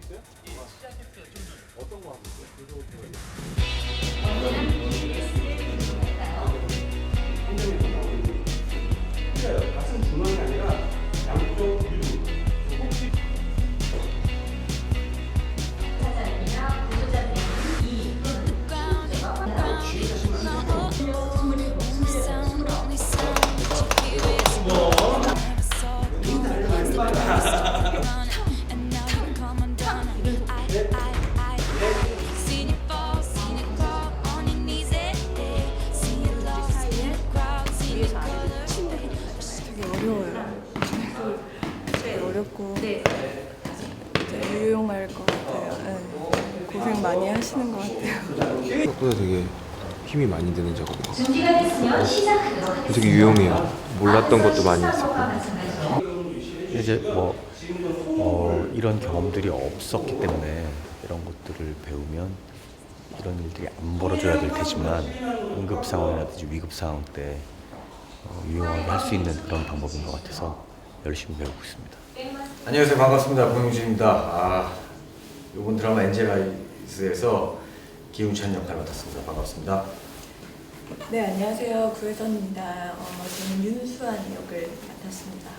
있어요? 시작했어요. 어떤 거 하고 있어요? 같은 중앙이 아니라 양쪽 유도. 혹 고생 많이 하시는 것 같아요. 생각보다 되게 힘이 많이 드는 작업이에요. 준비가 됐으면 시작하도록 하겠습니다. 되게 유용해요. 몰랐던 것도 많이 있었고. 이제 뭐 어, 이런 경험들이 없었기 때문에 이런 것들을 배우면 이런 일들이 안 벌어져야 될 테지만 응급 상황이라든지 위급 상황 때 어, 유용하게 할 수 있는 그런 방법인 것 같아서 열심히 배우고 있습니다. 안녕하세요 반갑습니다 공용진입니다 아 이번 드라마 엔젤라이 즈에서 기훈찬 역할 맡았습니다 반갑습니다 네, 안녕하세요. 구혜선입니다. 어, 저는 윤수환 역을 맡았습니다.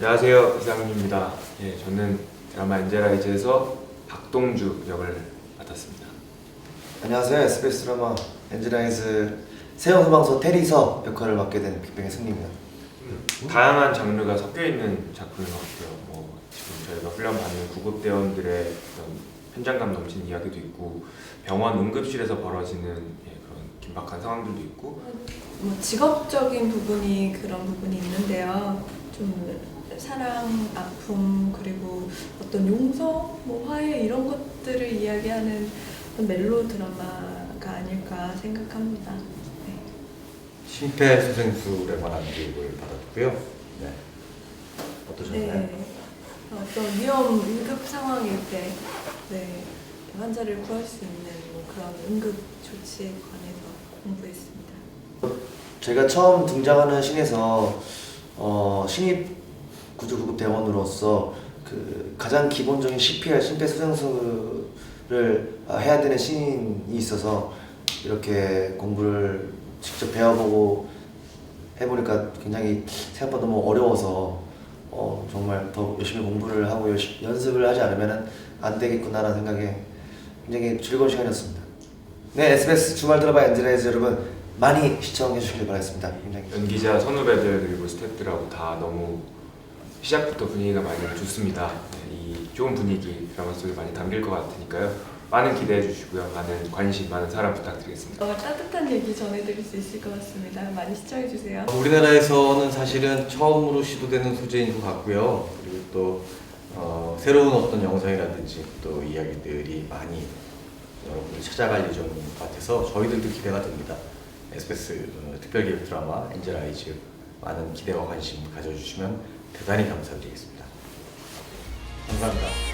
안녕하세요. 이상민입니다. 예, 저는 드라마 엔젤라이즈에서 박동주 역을 맡았습니다. 안녕하세요. SBS 드라마 엔젤라이즈 세영 소방서 테리서 역할을 맡게 된 빅뱅의 승리입니다. 다양한 장르가 섞여 있는 작품인 것 같아요. 뭐 지금 저희가 훈련 받는 구급 대원들의 어떤 현장감 넘치는 이야기도 있고 병원 응급실에서 벌어지는 예, 그런 긴박한 상황들도 있고 뭐 직업적인 부분이 그런 부분이 있는데요. 좀 사랑, 아픔 그리고 어떤 용서, 뭐 화해 이런 것들을 이야기하는 멜로 드라마가 아닐까 생각합니다. 네. 심폐소생술에 관한 교육을 받았고요 네 어떠셨나요? 네. 어떤 위험 응급 상황일 때 네, 환자를 구할 수 있는 뭐 그런 응급 조치에 관해서 공부했습니다. 제가 처음 등장하는 신에서 어, 신입 구조구급 대원으로서 그 가장 기본적인 CPR 심폐소생술을 아, 해야 되는 신이 있어서 이렇게 공부를 직접 배워보고 해보니까 굉장히 생각보다 너무 어려워서 어, 정말 더 열심히 공부를 하고 열심, 연습을 하지 않으면 안 되겠구나라는 생각에 굉장히 즐거운 시간이었습니다. 네, SBS 주말 드라마 엔젤라이즈 여러분 많이 시청해 주시길 바라겠습니다. 연기자 선후배들 그리고 스태프들하고 다 너무 시작부터 분위기가 많이 좋습니다. 네, 이 좋은 분위기 드라마 속에 많이 담길 것 같으니까요. 많은 기대해 주시고요. 많은 관심, 많은 사랑 부탁드리겠습니다. 어, 따뜻한 얘기 전해드릴 수 있을 것 같습니다. 많이 시청해주세요. 우리나라에서는 사실은 처음으로 시도되는 소재인 것 같고요 그리고 또 어, 새로운 어떤 영상이라든지 또 이야기들이 많이 여러분들 찾아갈 예정인 것 같아서 저희들도 기대가 됩니다 SBS 어, 특별기획 드라마 엔젤 아이즈 많은 기대와 관심 가져주시면 대단히 감사드리겠습니다. 감사합니다